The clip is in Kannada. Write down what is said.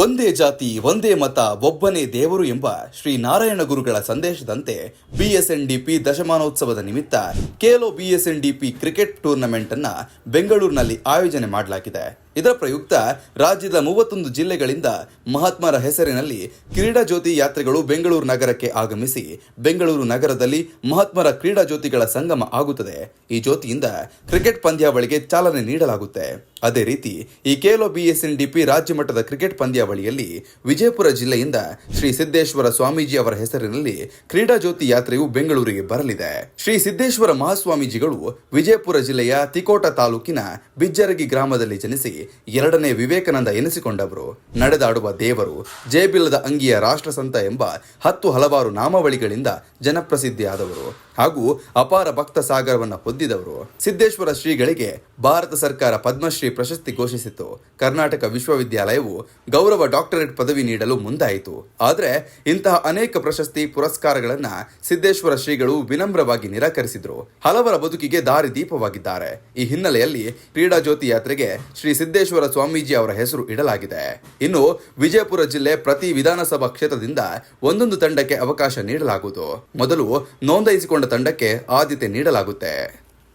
ಒಂದೇ ಜಾತಿ, ಒಂದೇ ಮತ, ಒಬ್ಬನೇ ದೇವರು ಎಂಬ ಶ್ರೀ ನಾರಾಯಣ ಗುರುಗಳ ಸಂದೇಶದಂತೆ ಬಿಎಸ್ಎನ್ಡಿಪಿ ದಶಮಾನೋತ್ಸವದ ನಿಮಿತ್ತ Khelo BSN DP cricket tournament ಅನ್ನ ಬೆಂಗಳೂರಿನಲ್ಲಿ ಆಯೋಜನೆ ಮಾಡಲಾಗಿದೆ. ಇದರ ಪ್ರಯುಕ್ತ ರಾಜ್ಯದ ಮೂವತ್ತೊಂದು ಜಿಲ್ಲೆಗಳಿಂದ ಮಹಾತ್ಮರ ಹೆಸರಿನಲ್ಲಿ ಕ್ರೀಡಾ ಜ್ಯೋತಿ ಯಾತ್ರೆಗಳು ಬೆಂಗಳೂರು ನಗರಕ್ಕೆ ಆಗಮಿಸಿ ಬೆಂಗಳೂರು ನಗರದಲ್ಲಿ ಮಹಾತ್ಮರ ಕ್ರೀಡಾ ಜ್ಯೋತಿಗಳ ಸಂಗಮ ಆಗುತ್ತದೆ. ಈ ಜ್ಯೋತಿಯಿಂದ ಕ್ರಿಕೆಟ್ ಪಂದ್ಯಾವಳಿಗೆ ಚಾಲನೆ ನೀಡಲಾಗುತ್ತೆ. ಅದೇ ರೀತಿ ಈ ಕೇಲೋ ಬಿಎಸ್ಎನ್ ಡಿಪಿ ರಾಜ್ಯ ಮಟ್ಟದ ಕ್ರಿಕೆಟ್ ಪಂದ್ಯಾವಳಿಯಲ್ಲಿ ವಿಜಯಪುರ ಜಿಲ್ಲೆಯಿಂದ ಶ್ರೀ ಸಿದ್ದೇಶ್ವರ ಸ್ವಾಮೀಜಿ ಅವರ ಹೆಸರಿನಲ್ಲಿ ಕ್ರೀಡಾ ಜ್ಯೋತಿ ಯಾತ್ರೆಯು ಬೆಂಗಳೂರಿಗೆ ಬರಲಿದೆ. ಶ್ರೀ ಸಿದ್ದೇಶ್ವರ ಮಹಾಸ್ವಾಮೀಜಿಗಳು ವಿಜಯಪುರ ಜಿಲ್ಲೆಯ ತಿಕೋಟ ತಾಲೂಕಿನ ಬಿಜ್ಜರಗಿ ಗ್ರಾಮದಲ್ಲಿ ಜನಿಸಿ ಎರಡನೇ ವಿವೇಕಾನಂದ ಎನಿಸಿಕೊಂಡವರು ನಡೆದಾಡುವ ದೇವರು ಜೇಬಿಲ್ಲದ ಅಂಗಿಯ ರಾಷ್ಟ್ರಸಂತ ಎಂಬ ಹತ್ತು ಹಲವಾರು ನಾಮಾವಳಿಗಳಿಂದ ಜನಪ್ರಸಿದ್ಧಿಯಾದವರು. ಹಾಗೂ ಅಪಾರ ಭಕ್ತ ಸಾಗರವನ್ನು ಹೊಂದಿದವರು. ಸಿದ್ದೇಶ್ವರ ಶ್ರೀಗಳಿಗೆ ಭಾರತ ಸರ್ಕಾರ ಪದ್ಮಶ್ರೀ ಪ್ರಶಸ್ತಿ ಘೋಷಿಸಿತು. ಕರ್ನಾಟಕ ವಿಶ್ವವಿದ್ಯಾಲಯವು ಗೌರವ ಡಾಕ್ಟರೇಟ್ ಪದವಿ ನೀಡಲು ಮುಂದಾಯಿತು. ಆದರೆ ಇಂತಹ ಅನೇಕ ಪ್ರಶಸ್ತಿ ಪುರಸ್ಕಾರಗಳನ್ನ ಸಿದ್ದೇಶ್ವರ ಶ್ರೀಗಳು ವಿನಮ್ರವಾಗಿ ನಿರಾಕರಿಸಿದ್ರು. ಹಲವರ ಬದುಕಿಗೆ ದಾರಿ ದೀಪವಾಗಿದ್ದಾರೆ. ಈ ಹಿನ್ನೆಲೆಯಲ್ಲಿ ಕ್ರೀಡಾ ಜ್ಯೋತಿ ಯಾತ್ರೆಗೆ ಶ್ರೀ ಸಿದ್ದೇಶ್ವರ ಸ್ವಾಮೀಜಿ ಅವರ ಹೆಸರು ಇಡಲಾಗಿದೆ. ಇನ್ನು ವಿಜಯಪುರ ಜಿಲ್ಲೆ ಪ್ರತಿ ವಿಧಾನಸಭಾ ಕ್ಷೇತ್ರದಿಂದ ಒಂದೊಂದು ತಂಡಕ್ಕೆ ಅವಕಾಶ ನೀಡಲಾಗುವುದು. ಮೊದಲು ನೋಂದಾಯಿಸಿಕೊಂಡ ತಂಡಕ್ಕೆ ಆದ್ಯತೆ ನೀಡಲಾಗುತ್ತೆ.